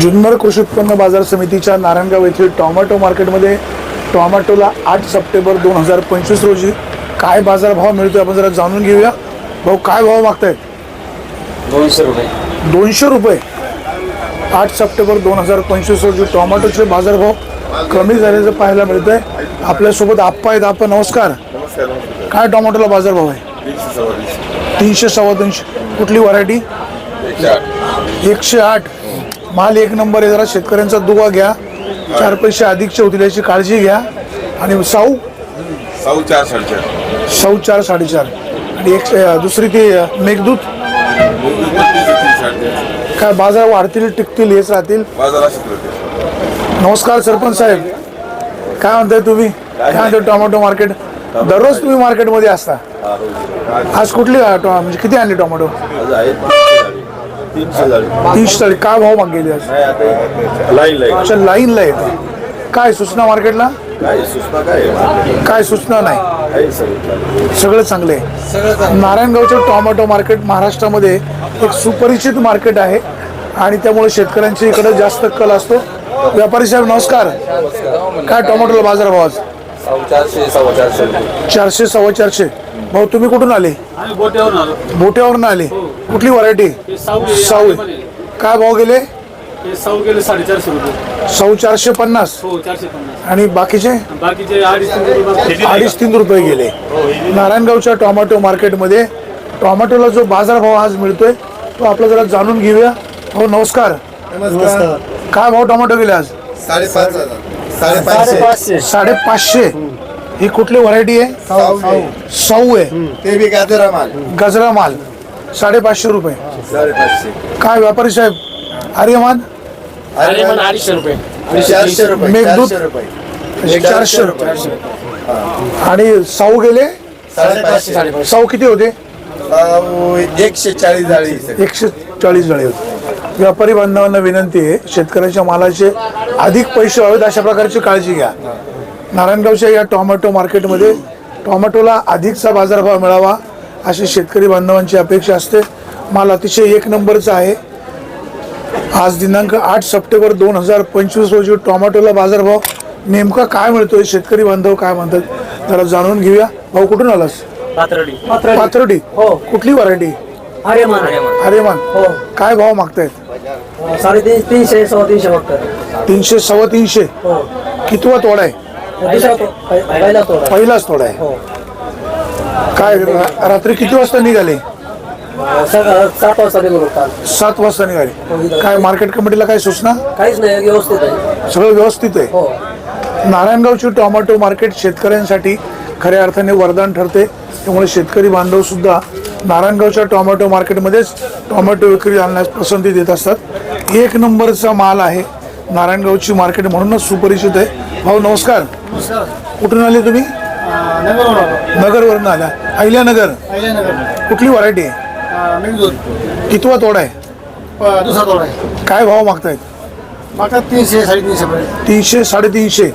जुन्नर कृषी उत्पन्न बाजार समितीच्या नारायणगाव येथील टोमॅटो मार्केटमध्ये टोमॅटोला आठ सप्टेंबर दोन हजार पंचवीस रोजी काय बाजारभाव मिळतोय आपण जरा जाणून घेऊया. भाऊ काय भाव मागतायत? दोनशे रुपये. दोनशे रुपये. आठ सप्टेंबर दोन हजार पंचवीस रोजी टोमॅटोचे बाजारभाव कमी झाल्याचं पाहायला मिळत आहे आपल्यासोबत आप्पा आहेत. आप्पा नमस्कार. काय टोमॅटोला बाजारभाव आहे? तीनशे सव्वा तीनशे. कुठली व्हरायटी एकशे आठ. माल एक नंबर आहे. जरा शेतकऱ्यांचा दुवा घ्या. चार पैसे अधिकचे होतील याची काळजी घ्या. आणि साऊ? साऊ चार साडेचार. साऊ चार साडेचार. आणि एक दुसरी ती मेघदूत? काय बाजार वाढतील टिकतील हेच राहतील? नमस्कार सरपंच साहेब. काय म्हणताय तुम्ही? काय म्हणताय टोमॅटो मार्केट? दररोज तुम्ही मार्केटमध्ये असता? आज कुठली म्हणजे किती आणली टोमॅटो? तीनशे चाळीस काय भाव मागेली आज? लाईन लाईन अच्छा लाईनला येते काय सूचना मार्केटला? काय सुचना काय सूचना नाही. सगळं. चांगलं आहे. नारायणगावचं टोमॅटो मार्केट महाराष्ट्रामध्ये एक सुपरिचित मार्केट आहे आणि त्यामुळे शेतकऱ्यांच्या इकडे जास्त कल असतो. व्यापारी साहेब नमस्कार. काय टोमॅटोला बाजार भाव आज? चारशे सव्वा चारशे चारशे सव्वा चारशे. भाऊ तुम्ही कुठून आले? आम्ही बोट्यावरून आलो. आले. कुठली व्हरायटी साऊ. काय भाव गेले? साऊ गेले साडेचारशे रुपये. सौ चारशे पन्नास. हो चारशे पन्नास. आणि बाकीचे? बाकीचे अडीच तीन रुपये रुपये गेले. नारायणगावच्या टोमॅटो मार्केटमध्ये टोमॅटोला जो बाजारभाव आज मिळतोय तो आपला जरा जाणून घेऊया. हो नमस्कार. नमस्कार. काय भाव टोमॅटो गेले आज? साडेपाच साडेपाचशे. साडेपाचशे. ही कुठली व्हरायटी आहे? साऊ सौ आहे. ते बी गाजरा माल. गजरा माल. साडेपाचशे रुपये. काय व्यापारी साहेब? आर्यमान? अरे मन अडीचशे रुपये. चारशे रुपये मेघदूत. चारशे रुपये. चारशे रुपये. आणि साऊ गेले? साडेपाचशे. साऊ किती होते? एकशे चाळीस जाळी एकशे चाळीस जळे होते. व्यापारी बांधवांना विनंती आहे शेतकऱ्याच्या मालाचे अधिक पैसे व्हावेत अशा प्रकारची काळजी घ्या. नारायणगावच्या या टोमॅटो मार्केटमध्ये टोमॅटोला अधिकचा बाजारभाव मिळावा अशी शेतकरी बांधवांची अपेक्षा असते. माल अतिशय एक नंबरचा आहे. आज दिनांक आठ सप्टेंबर दोन हजार पंचवीस रोजी टोमॅटोला बाजारभाव नेमका काय मिळतोय? शेतकरी बांधव काय म्हणतात? जरा जाणून घेऊया. भाऊ कुठून आलास? पातळी पाथर्डी. हो. कुठली व्हरायटी अरे मान अरे मान हो. काय भाव मागतायत? साडेतीन तीनशे सव्वा तीनशे फक्त तीनशे सव्वा तीनशे. हो. कितवा तोडा आहे? पहिलाच तोडा. आहे. हो. काय रात्री किती वाजता निघाले? सात वाजता निघून काल सात वाजता निघाले. काय मार्केट कमिटीला काय सूचना? काहीच नाही व्यवस्थित आहे. सगळं व्यवस्थित आहे? हो. नारायणगावची टोमॅटो मार्केट शेतकऱ्यांसाठी खऱ्या अर्थाने वरदान ठरते. त्यामुळे शेतकरी बांधव सुद्धा नारायणगावच्या टोमॅटो मार्केटमध्येच टोमॅटो विक्री आणण्यास पसंती देत असतात. एक नंबरचा माल आहे नारायणगावची मार्केट म्हणूनच सुपरिचित आहे. भाऊ नमस्कार. कुठून आले तुम्ही? नगरवरून आल्या अहिल्यानगर? कुठली व्हरायटी आहे? कितवा तोडा आहे? दुसरा तोडा आहे. काय भाव मागतायत? मागतात तीनशे साडेतीनशे पर्यंत. तीनशे साडेतीनशे.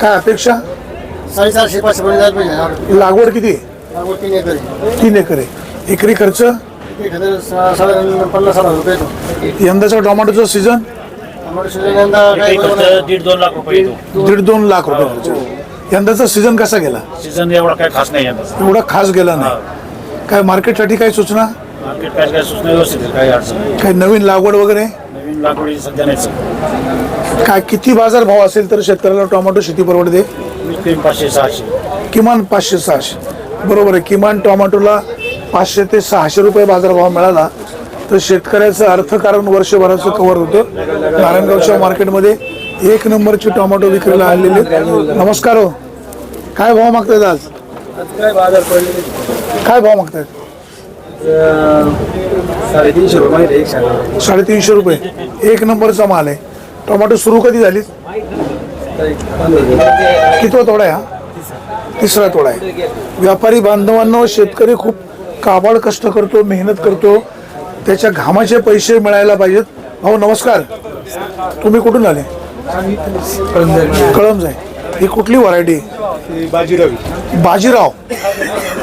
काय अपेक्षा? साडेचारशे पाचशे पर्यंत लागवड किती? लागवड तीन एकर आहे. तीन एकर आहे. एकरी खर्च? साधारण पन्नास हजार रुपये येतो. यंदाचा टोमॅटोचा सीझन? काय. दीड दोन लाख रुपये येतो. दीड दोन लाख रुपये खर्च यंदाचा सीझन कसा गेला? सीझन एवढा काही खास नाही एवढा खास गेला नाही. काय मार्केटसाठी काय सूचना? मार्केट काय काय सूचना व्यवस्थित आहे, काही अडचण नाही. काय नवीन लागवड वगैरे? नवीन लागवडी सध्या नाही काय किती बाजार भाव असेल तर शेतकऱ्याला टोमॅटो शेती परवडते? पाचशे सहाशे. किमान पाचशे सहाशे. बरोबर आहे. किमान टोमॅटोला पाचशे ते सहाशे रुपये बाजारभाव मिळाला. तर शेतकऱ्याचं अर्थकारण वर्षभराचं कव्हर होतं. नारायणगावच्या मार्केटमध्ये एक नंबरची टोमॅटो विक्रीला आणलेली. नमस्कार हो. काय भाव मागतायत आज? काय बाजार पडले काय भाव मागतायत? साडेतीनशे रुपये साडेतीनशे रुपये. एक नंबरचा माल आहे. टोमॅटो सुरू कधी झाली कितवा तोडा आहे हा? तिसरा तोडा आहे. व्यापारी बांधवांना शेतकरी खूप काबाड कष्ट करतो मेहनत करतो. त्याच्या घामाचे पैसे मिळायला पाहिजेत. भाऊ नमस्कार. तुम्ही कुठून आले? कळमज आहे ही कुठली व्हरायटी? बाजीराव.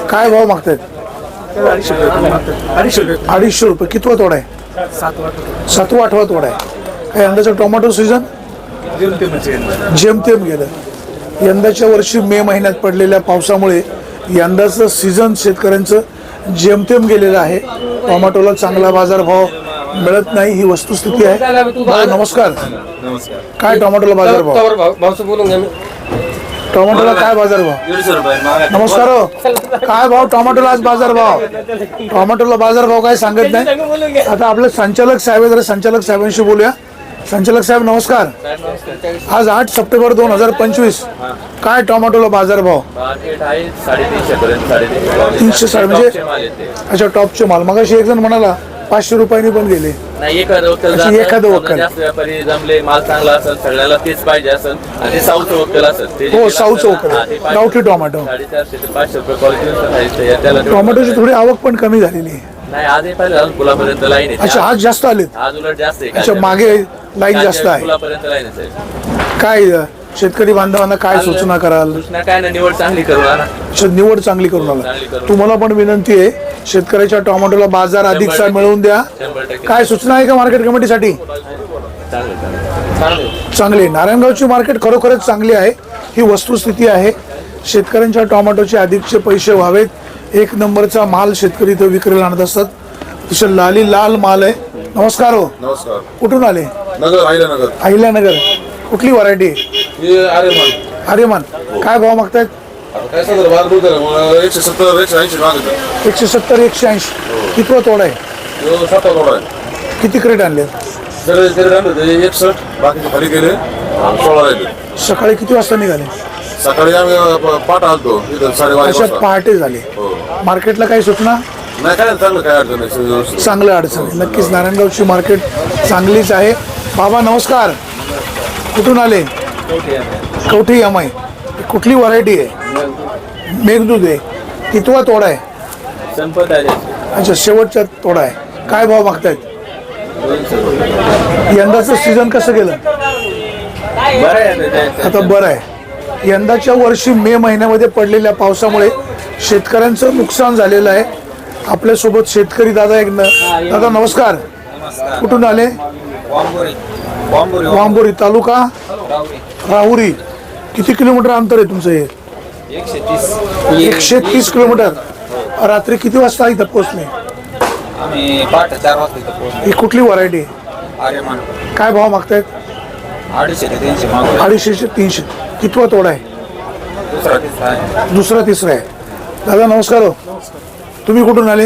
काय भाव मागतायत? अडीचशे रुपये. कितवा तोडा आहे? सातवा आठवा तोडा आहे. काय यंदाचं टोमॅटो सीझन? जेमतेम गेलं. यंदाच्या वर्षी मे महिन्यात पडलेल्या पावसामुळे यंदाचं सीझन शेतकऱ्यांचं जेमतेम गेलेलं आहे. टोमॅटोला चांगला बाजारभाव मिळत नाही ही वस्तुस्थिती आहे. नमस्कार. काय टोमॅटोला बाजारभाव टोमॅटोला काय बाजारभाव. नमस्कार हो. काय भाव टोमॅटोला आज बाजारभाव टोमॅटोला बाजारभाव काय सांगत नाही. आता आपले संचालक साहेब जरा संचालक साहेबांशी बोलूया. संचालक साहेब नमस्कार. आज आठ सप्टेंबर दोन हजार पंचवीस. काय टोमॅटोला बाजारभाव तीनशे साडे म्हणजे. अच्छा टॉपचे माल. मग एक जण म्हणाला पाचशे रुपयांनी पण गेले. नाही एखादं वक्कल एखादं समजा वक्कल. जास्त व्यापारी जमले माल चांगला असेल सगळ्याला तेच पाहिजे असेल आणि ते साऊथचं वक्कल असेल ते जे हो, ना, वक्कल. गावठी टोमॅटो. साडेचारशे ते पाचशे रुपये क्वालिटी त्याला टोमॅटोची थोडी आवक पण कमी झालेली आहे. नाही आजही पाहिजे अजून पुलापर्यंत लाईन आहे. अच्छा आज जास्त आलेत आज उलट जास्त आहे. अच्छा मागे लाईन जास्त आहे. पुलापर्यंत लाईन आहे काय शेतकरी बांधवांना काय सूचना कराल? काय ना निवड चांगली करू ना निवड चांगली करून चांगली आला करून. तुम्हाला पण विनंती आहे शेतकऱ्याच्या टोमॅटोला बाजार अधिकचा टक्के. मिळवून द्या. शंभर टक्के. काय सूचना आहे का मार्केट कमिटीसाठी चांगलं चांगलं. चांगलं. चांगली आहे. नारायणगावची मार्केट खरोखरच चांगली आहे. ही वस्तुस्थिती आहे. शेतकऱ्यांच्या टोमॅटोचे अधिकचे पैसे व्हावेत. एक नंबरचा माल शेतकरी इथं विक्रीला आणत असतात. तसं लाली लाल माल आहे. नमस्कार हो. नमस्कार. कुठून आले? नगर आयला नगर अहिल्यानगर. कुठली व्हरायटी हे अरे मग अरेमान काय भाव मागतायत? आता काय सदर बाग दूध आहे मग एकशे सत्तर एकशे ऐंशी मागत एकशे सत्तर एकशे ऐंशी. कितवा तोडा आहे? किती क्रेट आणले? सगळे सगळे आणलं ते एकसष्ट बाकीचे खाली गेले. सोळा राहिले. सकाळी किती वाजता निघाले? सकाळी आम्ही पाठ आलतो इथं साडेबारा अशा वाजता. पहाटे झाले. हो. मार्केटला काही सूचना? नाही काय चांगलं काय अडचण नाही सगळं व्यवस्थित. चांगलं अडचण आहे. नक्कीच नारायणगावची मार्केट चांगलीच आहे. बाबा नमस्कार. कुठून आले? Kavathi M I. कुठली व्हरायटी आहे? मेघदूत आहे. कितवा तोडा आहे? संपत आले अच्छा शेवटचा तोडा आहे. काय भाव मागतायत? यंदाचं सीझन कसं गेलं? बरं आहे. आता बरं आहे. यंदाच्या वर्षी मे महिन्यामध्ये पडलेल्या पावसामुळे शेतकऱ्यांचं नुकसान झालेलं आहे. आपल्यासोबत शेतकरी दादा एक न दादा नमस्कार. कुठून आले? वांबोरी. तालुका? राहुरी. किती किलोमीटर अंतर आहे तुमचं हे? एकशे तीस किलोमीटर. रात्री किती वाजता इथं पोहोचले? ही कुठली व्हरायटी? काय भाव मागतायत? अडीचशे ते तीनशे मागू अडीचशे तीनशे. कितवा तोडा आहे? दुसरा तिसरा आहे. दुसरा तिसरा आहे. दादा नमस्कार हो. तुम्ही कुठून आले?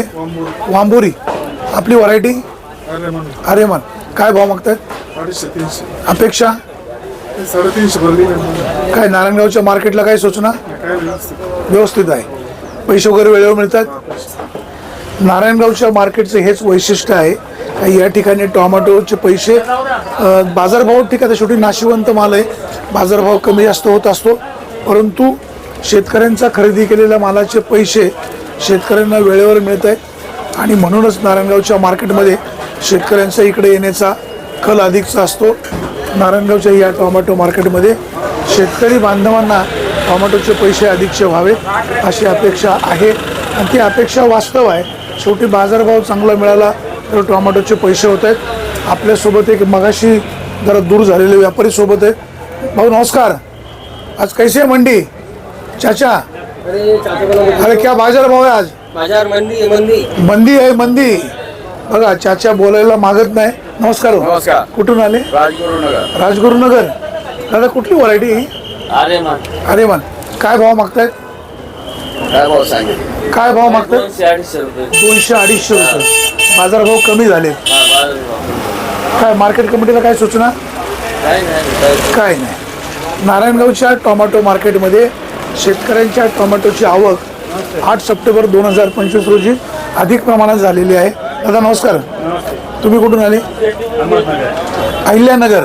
वांबोरी. आपली व्हरायटी अरे मन काय भाव तीनशे अपेक्षा? काय नारायणगावच्या मार्केटला काय सूचना? व्यवस्थित. आहे. पैसे वगैरे वेळेवर मिळतात? नारायणगावच्या मार्केटचं हेच वैशिष्ट्य आहे. का या ठिकाणी टोमॅटोचे पैसे बाजारभाव ठीक आहे शेवटी नाशिवंत माल आहे. बाजारभाव कमी जास्त होत असतो परंतु शेतकऱ्यांचा खरेदी केलेल्या मालाचे पैसे शेतकऱ्यांना वेळेवर मिळत आहेत. आणि म्हणूनच नारायणगावच्या मार्केटमध्ये शेतकऱ्यांचा इकडे येण्याचा कल अधिकचा असतो. नारायणगावच्या या टोमॅटो मार्केटमध्ये शेतकरी बांधवांना टोमॅटोचे पैसे अधिकचे व्हावेत अशी अपेक्षा आहे. आणि ती अपेक्षा वास्तव आहे. शेवटी बाजारभाव चांगला मिळाला तर टोमॅटोचे पैसे होत आहेत. आपल्यासोबत एक मगाशी जरा दूर झालेले व्यापारीसोबत आहे भाऊ नमस्कार. आज कैसे है मंडी? चाचा? अरे क्या बाजार भाव आहे आज? बाजार मंदी आहे, मंदी मंदी आहे मंदी बघा चाचा बोलायला मागत नाही. नमस्कार हो. नमस्कार. कुठून आले? राजगुरुनगर. राजगुरुनगर. दादा कुठली व्हरायटी अरे अरे मन काय भाव मागतायत काय भाव सांगितले? काय भाव मागतायत दोनशे अडीचशे रुपये. दोनशे अडीचशे रुपये. बाजारभाव कमी झाले. हा, बाजार भाव. काय मार्केट कमिटीला काय सूचना? काय नाही. नारायणगावच्या टोमॅटो मार्केटमध्ये शेतकऱ्यांच्या टोमॅटोची आवक आठ सप्टेंबर दोन हजार पंचवीस रोजी अधिक प्रमाणात झालेली आहे. दादा नमस्कार. तुम्ही कुठून आले? अहिल्यानगर.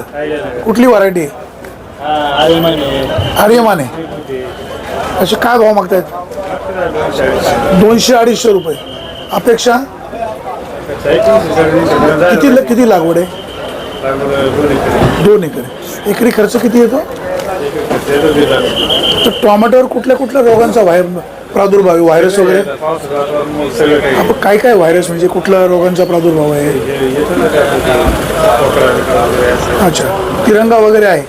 कुठली व्हरायटी? आर्यमान. आहे असे काय भाव मागतायत? दोनशे अडीचशे रुपये. अपेक्षा? किती किती लागवड आहे? दोन एकर. एकरी खर्च किती येतो? तर टोमॅटोवर कुठल्या कुठल्या रोगांचा व्हायर प्रादुर्भाव आहे? व्हायरस वगैरे? आपण काय काय व्हायरस म्हणजे कुठल्या रोगांचा प्रादुर्भाव आहे? अच्छा. तिरंगा वगैरे आहे.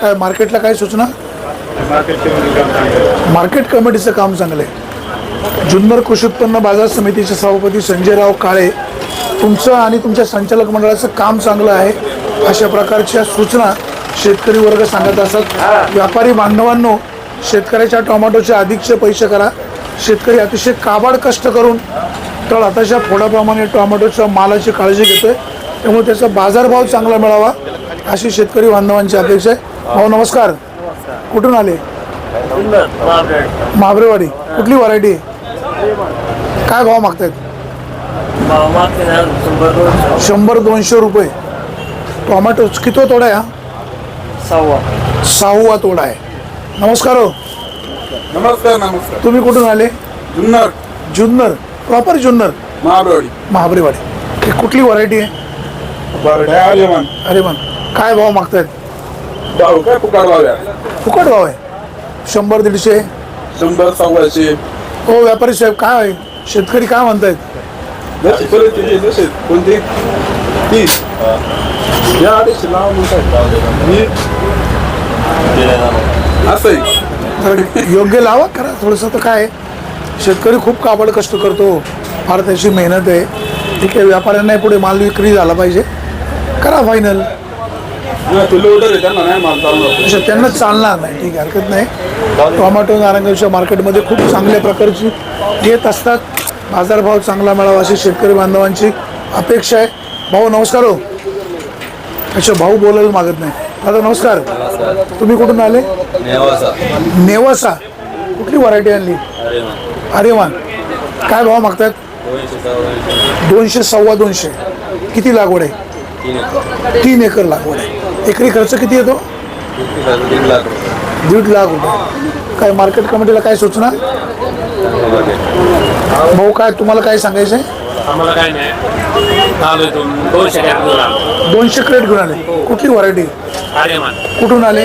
काय मार्केटला काय सूचना? मार्केट कमिटीचं काम चांगलं आहे. जुन्नर कृषी उत्पन्न बाजार समितीचे सभापती संजयराव काळे तुमचं आणि तुमच्या संचालक मंडळाचं काम चांगलं आहे अशा प्रकारच्या सूचना शेतकरी वर्ग सांगत असतात व्यापारी बांधवांनो शेतकऱ्याच्या टोमॅटोचे अधिकचे पैसे करा. शेतकरी अतिशय काबाड कष्ट करून तर आताच्या फोडाप्रमाणे टोमॅटोच्या मालाची काळजी घेतोय. त्यामुळे त्याचा बाजारभाव चांगला मिळावा अशी शेतकरी बांधवांची अपेक्षा आहे. भाऊ नमस्कार. कुठून आले? महाबरेवाडी कुठली व्हरायटी? काय भाव मागतायत? शंभर दोनशे रुपये. टोमॅटो किती तोडा आहे हा? सहावा. सहावा तोडा आहे. नमस्कार हो. नमस्कार नमस्कार. तुम्ही कुठून आले? जुन्नर. जुन्नर. प्रॉपर जुन्नर. महाबळवाडी. महाबरेवाडी ही कुठली व्हरायटी आहे? बरं आर्यमान. अरे मन काय भाव मागतायत? भाऊ काय पुकार भाव्या फुकट भाव आहे. शंभर दीडशे. शंभर सव्वाशे. हो व्यापारी साहेब काय आहे? शेतकरी काय म्हणतायत? कोणती तीस या अडीचशे नाव मी असं आहे तर योग्य लावा करा थोडंसं तर काय? शेतकरी खूप काबड कष्ट करतो. फार त्याची मेहनत आहे. ठीक आहे व्यापाऱ्यांनाही पुढे माल विक्री झाला पाहिजे. करा फायनल अच्छा त्यांना चालणार नाही. ठीक आहे हरकत नाही. टोमॅटो नारंगाच्या मार्केटमध्ये खूप चांगल्या प्रकारची येत असतात. बाजारभाव चांगला मिळावा अशी शेतकरी बांधवांची अपेक्षा आहे. भाऊ नमस्कार हो. अच्छा भाऊ बोलायला मागत नाही. दादा नमस्कार. तुम्ही कुठून आले? नेवासा. नेवासा. कुठली व्हरायटी आणली? अरे वा. काय भाव मागतात दोनशे सव्वा दोनशे. किती लागवड आहे? तीन एकर. लागवड आहे. एकरी खर्च किती येतो? दीड लाख रुपये. काय मार्केट कमिटीला काय सूचना? भाऊ काय तुम्हाला काय सांगायचं आहे? आम्हाला काय नाही. दोनशे कॅट घेऊन आलो. दोनशे क्रेट घेऊन आले. कुठली व्हरायटी? आर्यमान. कुठून आले?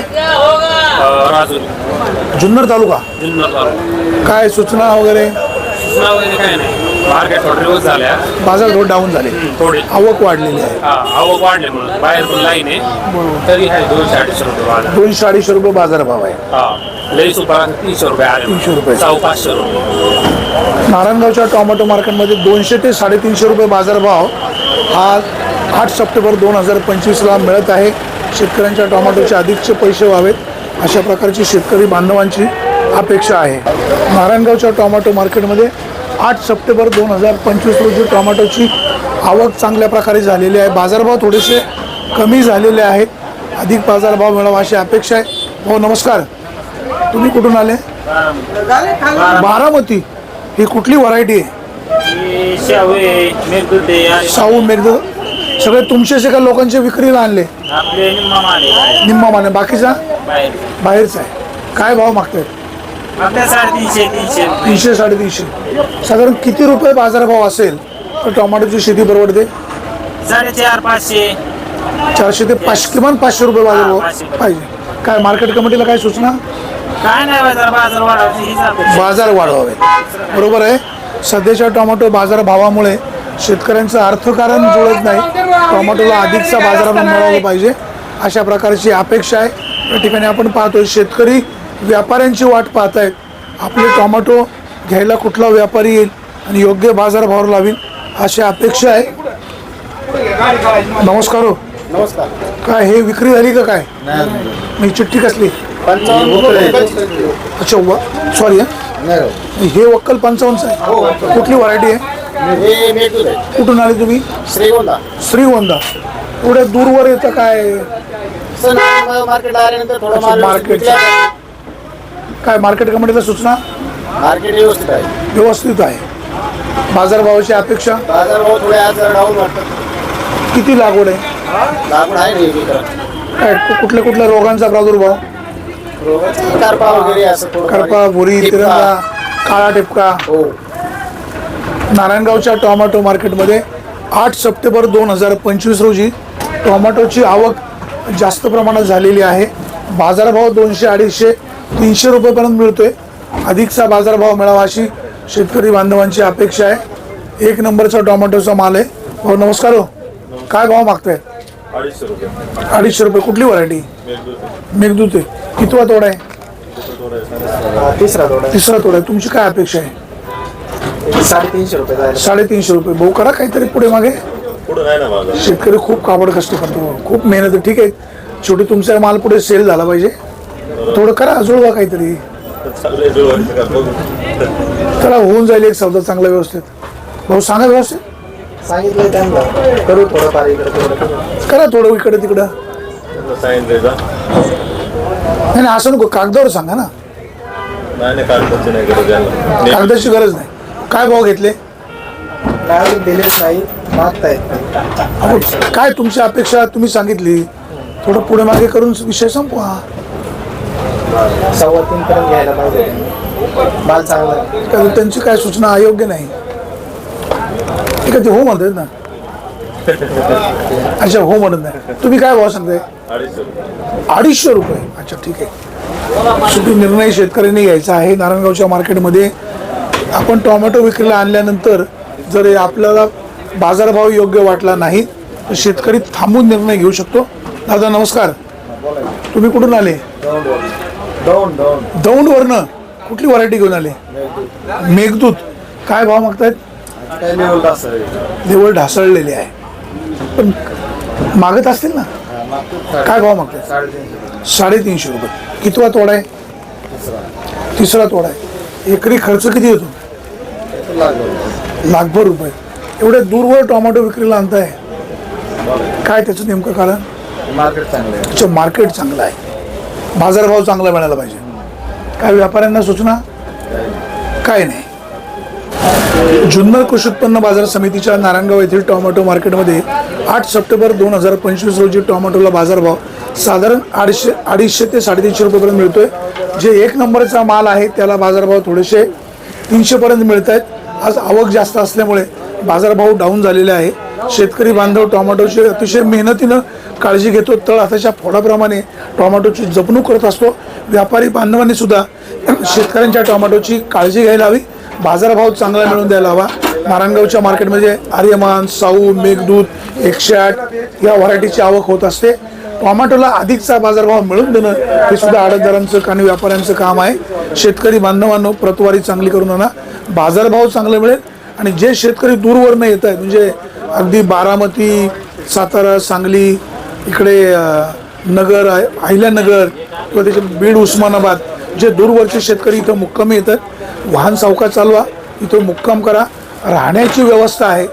राजूर. जुन्नर तालुका? जुन्नर तालुका. काय सूचना वगैरे? सूचना वगैरे काय नाही. मार्केट थोडे दिवस झाल्या बाजार थोडे डाऊन झाले. थोडी. आवक वाढलेली आहे. हा आवक वाढले म्हणून. बाहेर पण लाईन आहे. तरी आहे दोनशे अडीचशे रुपये बाजार. दोनशे अडीचशे रुपये बाजारभाव आहे. हा लई सुपर तीनशे रुपये आले तीनशे रुपये. पाचशे रुपये. नारायणगावच्या टोमॅटो मार्केटमध्ये दोनशे ते साडेतीनशे रुपये बाजारभाव हा आठ सप्टेंबर दोन हजार पंचवीसला मिळत आहे. शेतकऱ्यांच्या टोमॅटोचे अधिकचे पैसे व्हावेत अशा प्रकारची शेतकरी बांधवांची अपेक्षा आहे. नारायणगावच्या टोमॅटो मार्केटमध्ये आठ सप्टेंबर दोन हजार पंचवीस रोजी टोमॅटोची आवक चांगल्या प्रकारे झालेली आहे. बाजारभाव थोडेसे कमी झालेले आहेत. अधिक बाजारभाव मिळावा अशी अपेक्षा आहे. भाऊ नमस्कार. तुम्ही कुठून आले? बारामती. ही कुठली व्हरायटी? आहे साऊ मेघद सगळे तुमचेच एका लोकांचे विक्रीला आणले? निम्मा माने बाकीचा? बाहेर. बाहेरचा आहे. काय भाव साडेतीनशे तीनशे तीनशे साडेतीनशे. साधारण किती रुपये बाजारभाव असेल तर टोमॅटोची शेती परवडते? साडेचार पाचशे. चारशे ते पाचशे किमान पाचशे रुपये बाजारभाव. पाहिजे. काय मार्केट कमिटीला काय सूचना? काय नाही बाजार बाजार वाढवची हीच अपेक्षा बाजार वाढवावे बरोबर आहे? सध्याच्या टोमॅटो बाजारभावामुळे शेतकऱ्यांचं अर्थकारण जुळत नाही. टोमॅटोला अधिकचा बाजारात मिळाला पाहिजे. अशा प्रकारची अपेक्षा आहे. या ठिकाणी आपण पाहतोय शेतकरी व्यापाऱ्यांची वाट पाहत आहेत. आपले टोमॅटो घ्यायला कुठला व्यापारी येईल आणि योग्य बाजारभाव लावील अशी अपेक्षा आहे. नमस्कार हो. नमस्कार. काय हे विक्री झाली का काय? मी चिठ्ठी कसली? अच्छा व सॉरी हे. वक्कल पंचावन्नचं आहे कुठली व्हरायटी आहे? हे कुठून आले तुम्ही? श्रीगोंदा. श्रीगोंदा. एवढ्या दूरवर येतं काय? मार्केट. काय मार्केट कमिटीला सूचना? मार्केट व्यवस्थित आहे. व्यवस्थित आहे. बाजारभावाची अपेक्षा? बाजार भाव थोडे आज जरा डाऊन वाटतात. किती लागवड आहे? लागवड आहे नाही इकडं. काय कुठल्या कुठल्या रोगांचा प्रादुर्भाव? कारपा वगैरे असं करपा टिपका. तिरंगा काळा टिपका हो. नारायणगावच्या टोमॅटो मार्केटमध्ये आठ सप्टेंबर दोन हजार पंचवीस रोजी टोमॅटोची आवक जास्त प्रमाणात झालेली आहे. बाजारभाव दोनशे अडीचशे तीनशे रुपयेपर्यंत मिळतोय. अधिकचा बाजारभाव मिळावा अशी शेतकरी बांधवांची अपेक्षा आहे. एक नंबरचा टोमॅटोचा माल आहे. हो नमस्कार हो. काय भाव मागताय? अडीचशे रुपये. अडीचशे रुपये. कुठली व्हरायटी मेघदूत आहे. कितवा तोडा आहे? तिसरा थोडा तिसरा तोडा आहे. तुमची काय अपेक्षा आहे? साडेतीनशे रुपये साडेतीनशे रुपये. भाऊ करा काहीतरी पुढे मागे. पुढे नाही ना माझा शेतकरी खूप काबड कष्ट करतो. खूप मेहनत आहे. ठीक आहे. शेवटी तुमचा माल पुढे सेल झाला पाहिजे. थोडं करा जुळवा काहीतरी. त्याला होऊन जाईल एक सौदा चांगला व्यवस्थित. भाऊ सांगा व्यवस्थित. सांगितलं त्यांना. करू थोडंफार इकडे थोडं करू करा थोडं इकडे तिकडं. सांगितलंय नाही नाही, असं नको कागदावर सांगा ना. नाही नाही कागदाची नाही गरज यांना कागदाची गरज नाही. काय भाव घेतले? दिलेच नाही मागतायत. अहो, काय तुमची अपेक्षा तुम्ही सांगितली? थोडं पुढे मागे करून विषय संपवा. सव्वा तीन पर्यंत घ्यायला पाहिजे. माल चांगला. कारण त्यांची काय सूचना अयोग्य नाही? ठीक आहे ते हो म्हणतात ना. अच्छा हो म्हणत नाही. तुम्ही काय भाव सांगताय? अडीचशे रुपये. अडीचशे रुपये अच्छा ठीक आहे. शेवटी निर्णय शेतकऱ्यांनी घ्यायचा आहे. नारायणगावच्या मार्केटमध्ये आपण टोमॅटो विक्रीला आणल्यानंतर जर आपल्याला बाजारभाव योग्य वाटला नाही तर शेतकरी थांबून निर्णय घेऊ शकतो. दादा नमस्कार. तुम्ही कुठून आले? दौंड वरनं कुठली व्हरायटी घेऊन आले? मेघदूत. काय भाव मागतायत? देवळ ढासळलेले आहे. पण मागत असतील ना? काय भाव मागतायत साडेतीनशे रुपये. कितवा तोडा आहे? तिसरा. तोडा आहे. एकरी खर्च किती येतो लाखभर रुपये. एवढे दूरवर टोमॅटो विक्रीला आणताय. काय त्याचं नेमकं कारण? मार्केट चांगलं आहे. त्याचं मार्केट चांगलं आहे. बाजारभाव चांगला मिळायला पाहिजे. काय व्यापाऱ्यांना सूचना? काय नाही. जुन्नर कृषी उत्पन्न बाजार समितीच्या नारायणगाव येथील टोमॅटो मार्केटमध्ये आठ सप्टेंबर दोन हजार पंचवीस रोजी टोमॅटोला बाजारभाव साधारण अडीचशे अडीचशे ते साडेतीनशे रुपयेपर्यंत मिळतोय. जे एक नंबरचा माल आहे त्याला बाजारभाव थोडेसे तीनशेपर्यंत मिळत आहेत आज आवक जास्त असल्यामुळे बाजारभाव डाऊन झालेले आहे. शेतकरी बांधव टोमॅटोची अतिशय मेहनतीनं काळजी घेतो. तळ हाताच्या फोडाप्रमाणे टोमॅटोची जपणूक करत असतो. व्यापारी बांधवांनी सुद्धा शेतकऱ्यांच्या टोमॅटोची काळजी घ्यायला हवी. बाजारभाव चांगला मिळून द्यायला हवा. नारायणगावच्या मार्केटमध्ये आर्यमान साऊ मेघदूत एकशे आठ या व्हरायटीची आवक होत असते. टोमॅटोला अधिकचा बाजारभाव मिळून देणं हे सुद्धा आडतदारांचं आणि व्यापाऱ्यांचं काम आहे. शेतकरी बांधवांनो प्रतवारी चांगली करून आणा. बाजारभाव चांगला मिळेल आणि जे शेतकरी दूरवरनं येत आहेत म्हणजे अगदी बारामती सातारा सांगली इकडे नगर अहिल्यानगर किंवा त्याचे बीड उस्मानाबाद जे दूरवरचे शेतकरी इथं मुक्कामी येतात वाहन सावका चालवा इथं मुक्काम करा. राहण्याची व्यवस्था आहे.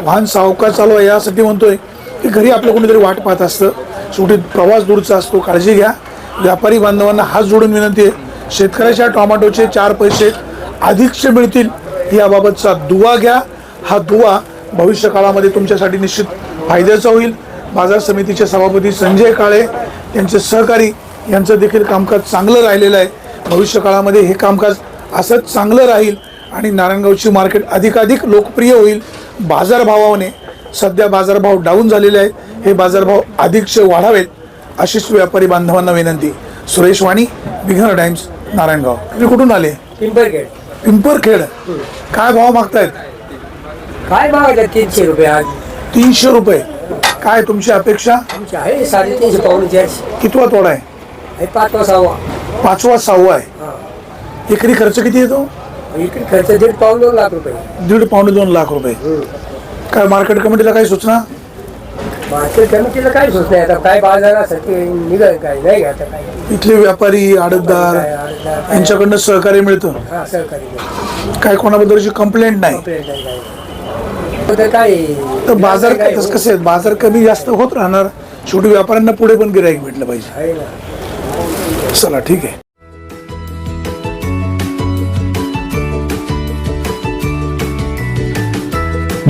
वाहन सावका चालवा यासाठी म्हणतो आहे की घरी आपलं कोणीतरी वाट पाहत असतं. शेवटी प्रवास दूरचा असतो. काळजी घ्या. व्यापारी बांधवांना हात जोडून विनंती आहे. शेतकऱ्याच्या टोमॅटोचे चार पैसे अधिकचे मिळतील याबाबतचा दुवा घ्या. हा दुवा भविष्य काळामध्ये तुमच्यासाठी निश्चित फायद्याचा होईल. बाजार समितीचे सभापती संजय काळे यांचे सहकारी यांचं देखील कामकाज चांगलं राहिलेलं आहे. भविष्य काळामध्ये हे कामकाज असंच चांगलं राहील आणि नारायणगावची मार्केट अधिकाधिक लोकप्रिय होईल. बाजारभावाने सध्या बाजारभाव डाऊन झालेले आहेत. हे बाजारभाव अधिकचे वाढावेत अशीच व्यापारी बांधवांना विनंती. सुरेश वाणी विघ्न टाइम्स नारायणगाव. तुम्ही कुठून आले? पिंपरखेड पिंपरखेड काय भाव मागतायत? काय मागायचं तीनशे रुपये आज. तीनशे रुपये. काय तुमची अपेक्षा? तुमचे आहे साडेतीनशे चारशे. कितवा तोडा आहे? हे पाच वाजता पाचवा सहावा आहे. एकरी खर्च किती येतो? इकडे खर्च दीड पाऊन दोन लाख रुपये. दीड पावणे दोन लाख रुपये. काय मार्केट कमिटीला काही सूचना? मार्केट कमिटीला काय सुचत आता काय बाजारासाठी निघाल काय? नाही घ्या आता काय. इथले व्यापारी आडतदार काय अडचण, काय- यांच्याकडनं सहकार्य मिळतं. हा सहकारी काय कोणाबद्दलची कंप्लेंट नाही. कंप्लेंट नाही काय तर काय? तर बाजार काय तसं कसं आहे? बाजार कमी जास्त होत राहणार. शेवटी व्यापाऱ्यांना पुढे पण गिराईक भेटलं पाहिजे. आहे ना. चला ठीक आहे.